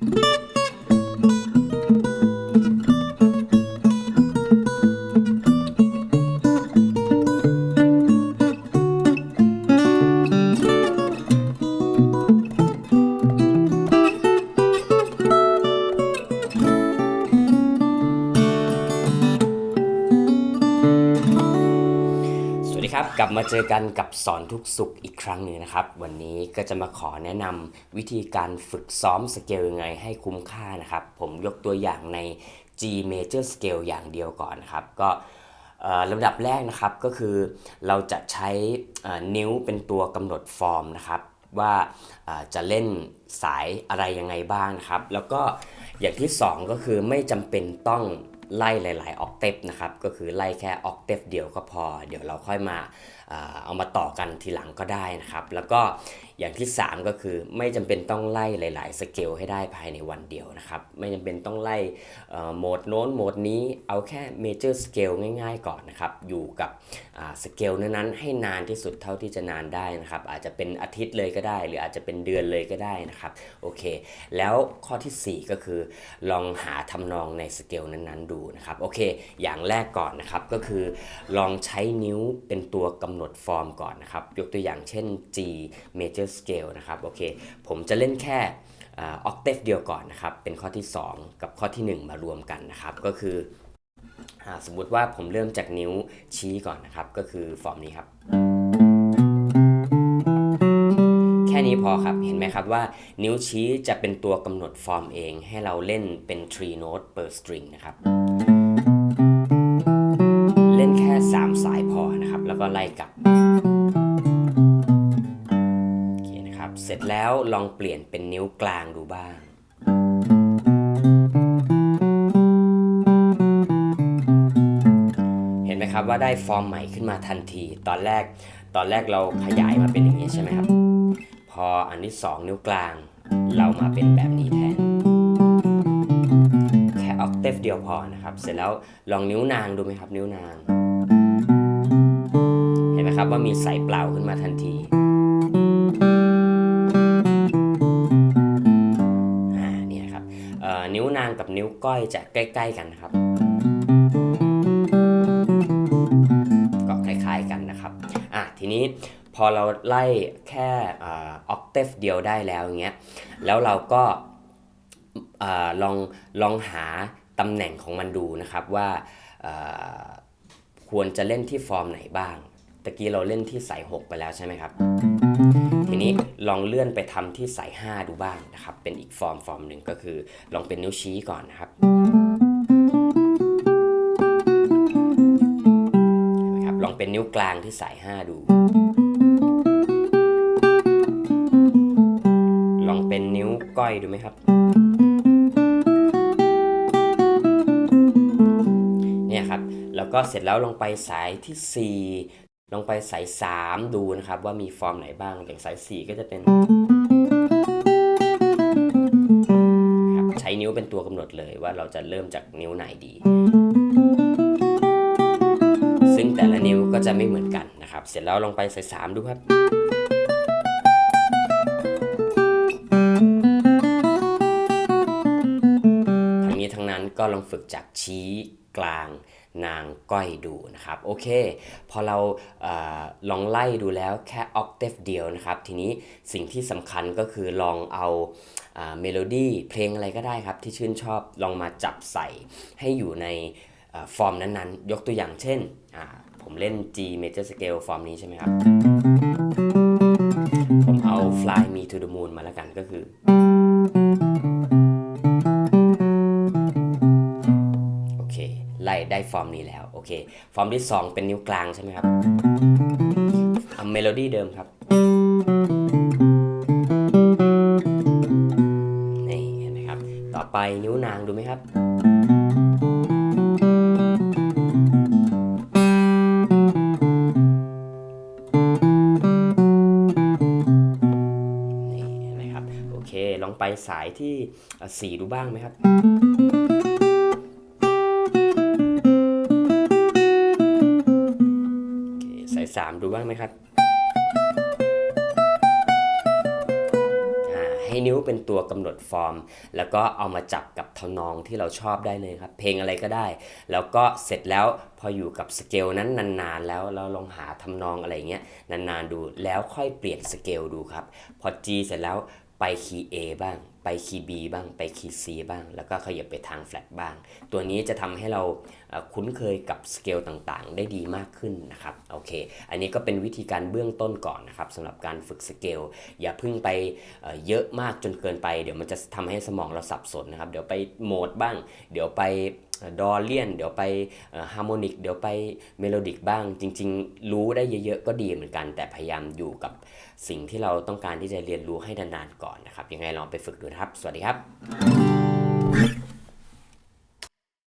you สวัสดีครับ กลับมาเจอกันกับสอนทุกสุขอีกครั้งหนึ่งนะครับ วันนี้ก็จะมาขอแนะนำวิธีการฝึกซ้อมสเกลยังไงให้คุ้มค่านะครับ ผมยกตัวอย่างใน G major scale อย่างเดียวก่อนนะครับ ก็ลำดับแรกนะครับก็คือเราจะใช้นิ้วเป็นตัวกำหนดฟอร์มนะครับ ว่าจะเล่นสายอะไรยังไงบ้างนะครับ แล้วก็อย่างที่สองก็คือไม่จำเป็นต้อง ไล่หลาย ๆ ออกเทปนะครับ ก็คือไล่แค่ออกเทปเดียวก็พอ เดี๋ยวเราค่อยมา เอามาต่อกันทีหลังก็ได้นะครับ แล้วก็อย่างที่ 3 ก็คือไม่จำเป็นต้องไล่หลาย ๆ สเกลให้ได้ภายในวันเดียวนะครับ ไม่จำเป็นต้องไล่โหมดโน้นโหมดนี้เอาแค่เมเจอร์สเกลง่าย ๆ ก่อนนะครับ อยู่กับสเกลนั้นๆให้นานที่สุดเท่าที่จะนานได้นะครับ อาจจะเป็นอาทิตย์เลยก็ได้ หรืออาจจะเป็นเดือนเลยก็ได้นะครับโอเค แล้วข้อทีสี่4 ก็คือ ลองหาทำนองในสเกลนั้นๆ ดูนะครับโอเค อย่างแรกก่อนนะครับก็คือ ลองใช้นิ้วเป็นตัวกำหนดฟอร์มก่อนนะครับ ยกตัวอย่างเช่น G major scale นะครับโอเคผมจะเล่นแค่ออกเทฟเดียวก่อนนะครับ เป็นข้อที่ 2 กับข้อที่ 1 มารวมกันนะครับ ก็คืออสมมุติว่าผมเริ่มจากนิ้วชี้ก่อนนะครับ ก็คือฟอร์มนี้ครับ แค่นี้พอครับ เห็นไหมครับว่านิ้วชี้จะเป็นตัวกำหนดฟอร์มเอง ให้เราเล่นเป็น3 note per string นะครับ เล่นแค่ 3 สาย ก็ไล่กลับโอเคนะครับ เสร็จแล้วลองเปลี่ยนเป็นนิ้วกลางดูบ้าง เห็นไหมครับว่าได้ฟอร์มใหม่ขึ้นมาทันที ตอนแรกตอนแรกเราขยายมาเป็นอย่างนี้ใช่ไหมครับ พออันที่2นิ้วกลาง เรามาเป็นแบบนี้แทนแค่ออกเทฟเดียวพอนะครับ เสร็จแล้วลองนิ้วนางดูไหมครับ นิ้วนาง นไหมครับว่ามีสายเปล่าขึ้นมาทันทีอ่านี่นะครับเอ่อนิ้วนางกับนิ้วก้อยจะใกล้ ๆ กันนะครับ ก็คล้ายๆกันนะครับอะทีนี้พอเราไล่แค่ออกเทฟเดียวได้แล้วอย่างเงี้ยแล้วเราก็อาลองลองหาตำแหน่งของมันดูนะครับว่าอ่าควรจะเล่นที่ฟอร์มไหนบ้าง ตะกี้เราเล่นที่สาย 6 ไปแล้วใช่ไหมครับ ทีนี้ลองเลื่อนไปทำที่สาย 5 ดูบ้างนะครับ เป็นอีกฟอร์มฟอร์มหนึ่งก็คือ ลองเป็นนิ้วชี้ก่อนนะครับนะครับ ลองเป็นนิ้วกลางที่สาย 5 ดู ลองเป็นนิ้วก้อยดูไหมครับเนี่ยครับแล้วก็เสร็จแล้วลองไปสายที่4 ลองไปสาย 3 ดูนะครับว่ามีฟอร์มไหนบ้าง อย่างสาย 4 ก็จะเป็นใช้นิ้วเป็นตัวกำหนดเลยว่าเราจะเริ่มจากนิ้วไหนดี ซึ่งแต่ละนิ้วก็จะไม่เหมือนกันนะครับ เสร็จแล้วลองไปสายสามดูครับทั้งนี้ทั้งนั้นก็ลองฝึกจากชี้ กลางนางก้อยดูนะครับโอเค พอเราเอลองไล่ดูแล้วแค่ออกเทฟเดียวนะครับ ทีนี้สิ่งที่สำคัญก็คือลองเอาเมโลดี้เพลงอะไรก็ได้ครับ ที่ชื่นชอบลองมาจับใส่ให้อยู่ในฟอร์มนั้นๆ ยกตัวอย่างเช่น ผมเล่น G major scale ฟอร์มนี้ใช่ไหมครับ ผมเอา Fly Me to the Moon มาแล้วกันก็คือ อร์มนี้แล้วโอเค ฟอร์มที่ 2 เป็นนิ้วกลางใช่ไหมครับเอาเมโลดี้เดิมครับนี่เห็นไหมครับ ต่อไปนิ้วนางดูไหมครับนี่เห็นไหมครับ โอเค ลองไปสายที่สีดูบ้างไหมครับ 3 ดูบ้างไหมครับ ให้นิ้วเป็นตัวกำหนดฟอร์ม แล้วก็เอามาจับกับทนองที่เราชอบได้เลยครับ เพลงอะไรก็ได้ แล้วก็เสร็จแล้วพออยู่กับสเกลนั้นนานๆแล้วเราลองหาทำนองอะไรเงี้ยนานๆดูแล้วค่อยเปลี่ยนสเกลดูครับ พอ G เสร็จแล้วไปคีย์ A บ้าง ไปคีย์ B บ้างไปคีย์ C บ้าง แล้วก็ขยับไปทางแฟลตบ้าง ตัวนี้จะทำให้เราคุ้นเคยกับสเกลต่างๆ ได้ดีมากขึ้นนะครับโอเค อันนี้ก็เป็นวิธีการเบื้องต้นก่อนนะครับสำหรับการฝึกสเกลอย่าพึ่งไปเอ่อเยอะมากจนเกินไป เดี๋ยวมันจะทำให้สมองเราสับสนนะครับ เดี๋ยวไปโหมดบ้าง เดี๋ยวไป ดอเลียน เดี๋ยวไปฮาร์โมนิก เดี๋ยวไปเมโลดิกบ้าง จริง ๆ รู้ได้เยอะๆ ก็ดีเหมือนกัน แต่พยายามอยู่กับสิ่งที่เราต้องการที่จะเรียนรู้ให้นานๆก่อนนะครับ ยังไงลองไปฝึกดูครับ สวัสดีครับ